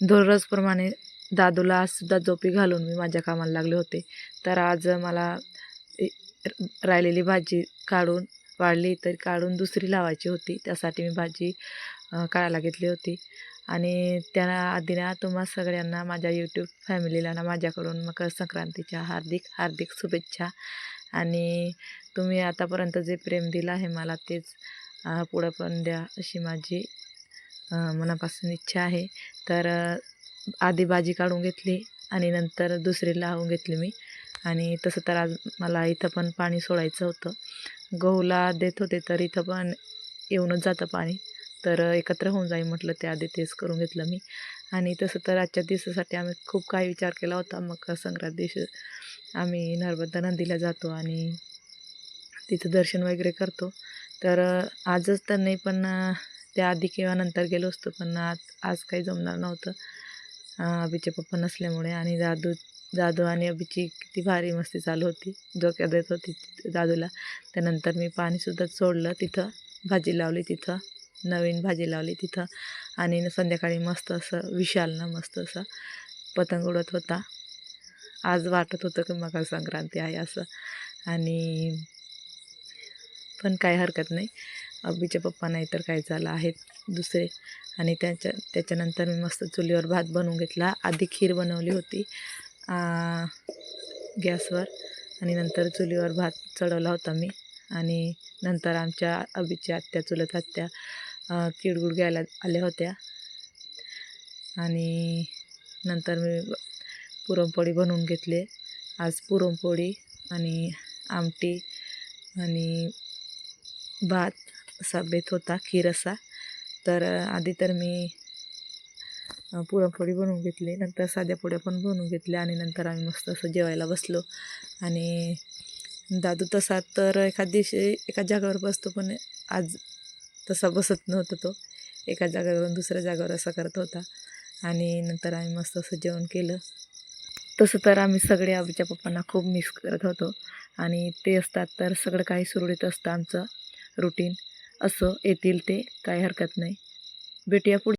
दररोजप्रमाणे दादूला आजसुद्धा झोपी घालून मी माझ्या कामाला लागले होते. तर आज मला राहिलेली भाजी काढून वाढली तर काढून दुसरी लावायची होती. त्यासाठी मी भाजी काढायला घेतली होती. आणि त्या आधी ना तुम्हा सगळ्यांना माझ्या यूट्यूब फॅमिलीला ना माझ्याकडून मकर संक्रांतीच्या हार्दिक हार्दिक शुभेच्छा. आणि तुम्ही आतापर्यंत जे प्रेम दिलं आहे मला तेच पुढं पण द्या अशी माझी मनापासून इच्छा आहे. तर आधी भाजी काढून घेतली आणि नंतर दुसरी लावून घेतली मी. आणि तसं तर आज मला इथं पण पाणी सोडायचं होतं. गहूला देत होते तर इथं पण येऊनच जातं पाणी. तर एकत्र होऊन जाईल म्हटलं ते आधी तेच करून घेतलं मी. आणि तसं तर आजच्या दिवसासाठी आम्ही खूप काही विचार केला होता. मकर संक्रांत दिवशी आम्ही नर्मदा नदीला जातो आणि तिथं दर्शन वगैरे करतो. तर आजच तर नाही पण त्या आधी किंवा नंतर गेलो असतो पण आज आज काही जमणार नव्हतं. अभिचे पप्पा नसल्यामुळे आणि दादू दादू आणि अभिची किती भारी मस्ती चालू होती. डोक्यात देत होती ती दादूला. त्यानंतर मी पाणीसुद्धा सोडलं तिथं भाजी लावली तिथं नवीन भाजी लावली तिथं आणि न संध्याकाळी मस्त असं विशाल मस्त असं पतंग उडत होता. आज वाटत होतं की मकर संक्रांती आहे असं. आणि पण काही हरकत नाही. अब्बीचे पप्पा नाही तर काय झालं आहेत दुसरे. आणि त्याच्या त्याच्यानंतर मी मस्त चुलीवर भात बनवून घेतला. आधी खीर बनवली होती गॅसवर. आणि नंतर चुलीवर भात चढवला होता मी. आणि नंतर आमच्या अबीच्या आत्या चुलत आत्या अ, तिळगुळ घ्यायला आल्या होत्या. आणि नंतर मी पुरणपोळी बनवून घेतले. आज पुरणपोळी आणि आमटी आणि भात असा बेत होता खीर असा. तर आधी तर मी पुरणपोळी बनवून घेतली नंतर साध्या पोळ्या पण बनवून घेतल्या आणि नंतर आम्ही मस्त असं जेवायला बसलो. आणि दादू तसा तर एखाद दिवशी एका जागेवर बसतो पण आज तसा बसत नव्हता तो. एका जागेवरून दुसऱ्या जागेवर असा करत होता. आणि नंतर आम्ही मस्त असं जेवण केलं. तसं तर आम्ही सगळे आमच्या पप्पांना खूप मिस करत होतो. आणि ते असतात तर सगळं काही सुरळीत असतं आमचं रुटीन असं येतील ते काही हरकत नाही. भेटूया पुढे